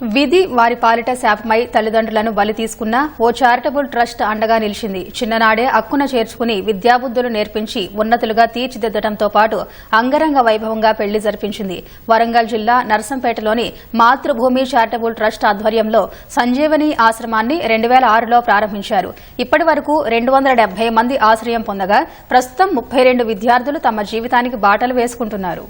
విధి వారి పాలిట శాపమై తల్లిదండ్రులను బలి తీసుకున్న ఓ చారిటబుల్ ట్రస్ట్ అండగా నిలిచింది. చిన్ననాడే అక్కున చేర్చుకుని విద్యాబుద్ధులు నేర్పించి ఉన్నతులుగా తీర్చిదిద్దడంతో పాటు అంగరంగ వైభవంగా పెళ్ళి జరిపించింది. వరంగల్ జిల్లా నర్సంపేటలోని మాతృభూమి చారిటబుల్ ట్రస్ట్ ఆధ్వర్యంలో సంజీవని ఆశ్రమాన్ని రెండు వేల ఆరులో ప్రారంభించారు. ఇప్పటి వరకు రెండు వందల డెబ్బై మంది ఆశ్రయం పొందగా ప్రస్తుతం ముప్పై రెండు విద్యార్థులు తమ జీవితానికి బాటలు వేసుకుంటున్నారు.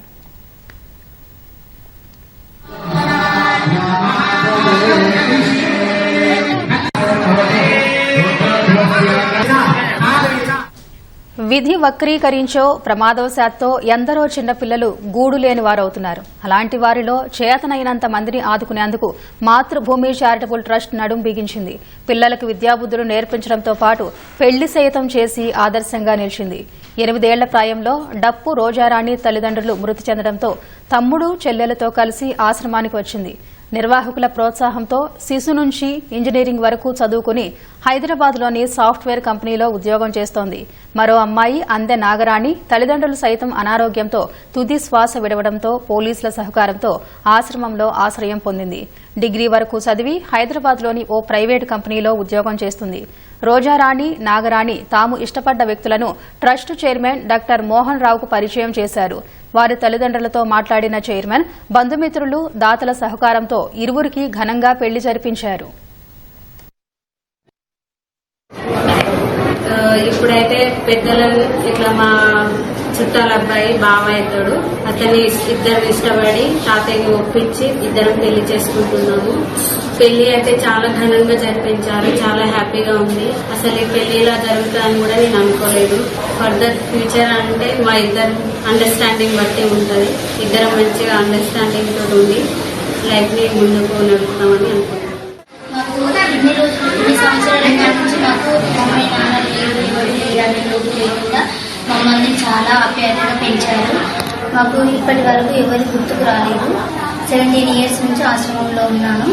విధి వక్రీకరించో ప్రమాదవశాత్తో ఎందరో చిన్నపిల్లలు గూడు లేని వారవుతున్నారు. అలాంటి వారిలో చేతనైనంత మందిని ఆదుకునేందుకు మాతృభూమి చారిటబుల్ ట్రస్ట్ నడుం బిగించింది. పిల్లలకు విద్యాబుద్ధులు నేర్పించడంతో పాటు పెళ్ళి సైతం చేసి ఆదర్శంగా నిలిచింది. ఎనిమిదేళ్ళ ప్రాయంలో డప్పు రోజారాణి తల్లిదండ్రులు మృతి చెందడంతో తమ్ముడు చెల్లెలతో కలిసి ఆశ్రమానికి వచ్చింది. నిర్వాహకుల ప్రోత్సాహంతో శిశు నుంచి ఇంజనీరింగ్ వరకు చదువుకుని హైదరాబాద్లోని సాఫ్ట్వేర్ కంపెనీలో ఉద్యోగం చేస్తోంది. మరో అమ్మాయి అందె నాగరాణి తల్లిదండ్రులు సైతం అనారోగ్యంతో తుది శ్వాస విడవడంతో పోలీసుల సహకారంతో ఆశ్రమంలో ఆశ్రయం పొందింది. డిగ్రీ వరకు చదివి హైదరాబాద్లోని ఓ ప్రైవేటు కంపెనీలో ఉద్యోగం చేస్తుంది. రోజారాణి నాగరాణి తాము ఇష్టపడ్డ వ్యక్తులను ట్రస్ట్ చైర్మన్ డాక్టర్ మోహన్ రావుకు పరిచయం చేశారు. వారి తల్లిదండ్రులతో మాట్లాడిన చైర్మన్ బంధుమిత్రులు దాతల సహకారంతో ఇరువురికి ఘనంగా పెళ్ళి జరిపించారు. ఇప్పుడైతే పెద్దలను ఇట్లా మా చుట్టాల అబ్బాయి బావ అవుతాడు అతన్ని ఇద్దరు ఇష్టపడి తాతయ్యని ఒప్పించి ఇద్దరం పెళ్ళి చేసుకుంటున్నాము. పెళ్ళి అయితే చాలా ఘనంగా జరిపించారు చాలా హ్యాపీగా ఉంది. అసలు ఈ పెళ్ళి ఇలా జరుగుతుందని కూడా నేను అనుకోలేదు. ఫర్దర్ ఫ్యూచర్ అంటే మా ఇద్దరు అండర్స్టాండింగ్ బట్టి ఉంటుంది. ఇద్దరం మంచిగా అండర్స్టాండింగ్ తోటి ఉండి లైఫ్ని ముందుకు నడుపుతామని అనుకుంటున్నాను. చాలా ఆప్యాయతగా పెంచారు. మాకు ఇప్పటి వరకు ఎవరు గుర్తుకు రాలేదు. సెవెంటీన్ ఇయర్స్ నుంచి ఆశ్రమంలో ఉన్నాను.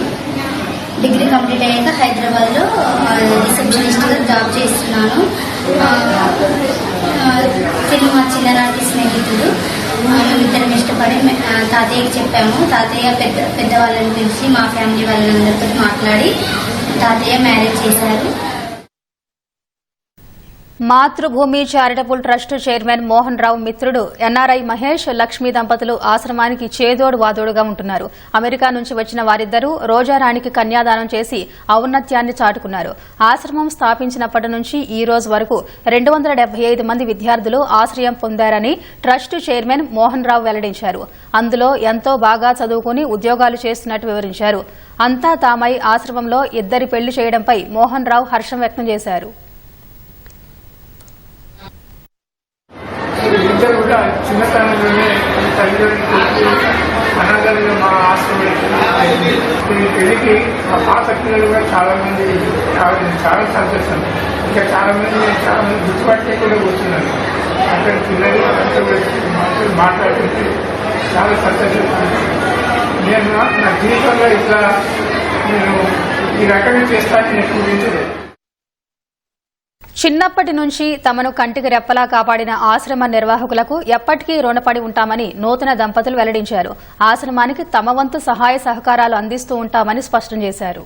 డిగ్రీ కంప్లీట్ అయ్యాక హైదరాబాద్లో రిసెప్షనిస్ట్గా జాబ్ చేస్తున్నాను. సినిమా చిన్ననాటి స్నేహితుడు. మేమిద్దరం ఇష్టపడి తాతయ్యకి చెప్పాము. తాతయ్య పెద్ద పెద్దవాళ్ళని పిలిచి మా ఫ్యామిలీ వాళ్ళందరితో మాట్లాడి తాతయ్య మ్యారేజ్ చేశారు. Mathrubhumi charitable trust chairman Mohan Rao మిత్రుడు ఎన్ఆర్ఐ మహేష్ లక్ష్మీ దంపతులు ఆశ్రమానికి చేదోడు వాదోడుగా ఉంటున్నారు. అమెరికా నుంచి వచ్చిన వారిద్దరూ రోజారాణికి కన్యాదానం చేసి ఔన్నత్యాన్ని చాటుకున్నారు. ఆశ్రమం స్థాపించినప్పటి నుంచి ఈ రోజు వరకు రెండు వందల ఐదు మంది విద్యార్థులు ఆశ్రయం పొందారని ట్రస్ట్ చైర్మన్ మోహన్ రావు వెల్లడించారు. అందులో ఎంతో బాగా చదువుకుని ఉద్యోగాలు చేస్తున్నట్టు వివరించారు. అంతా తామై ఆశ్రమంలో ఇద్దరి పెళ్ళి చేయడంపై మోహన్ రావు హర్షం వ్యక్తం చేశారు ఇద్దరు కూడా చిన్నతనంలోనే తల్లిదండ్రులు అనాథలుగా మా ఆశ్రమం పెళ్ళికి మా పాత పిల్లలు కూడా చాలా మంది చాలా సంతోషం. ఇంకా చాలా మంది చాలా మంది గుర్తుపట్టే కూడా కూర్చున్నాను అక్కడ పిల్లలు అంతా వచ్చి మాట్లాడుతుంటే చాలా సంతోషం నేను నా జీవితంలో ఇట్లా నేను ఈ రకంగా చేస్తానని ఎప్పుడు ఊహించలేదు. చిన్నప్పటి నుంచి తమను కంటికి రెప్పలా కాపాడిన ఆశ్రమ నిర్వాహకులకు ఎప్పటికీ రుణపడి ఉంటామని నూతన దంపతులు వెల్లడించారు. ఆశ్రమానికి తమ వంతు సహాయ సహకారాలు అందిస్తూ ఉంటామని స్పష్టం చేశారు.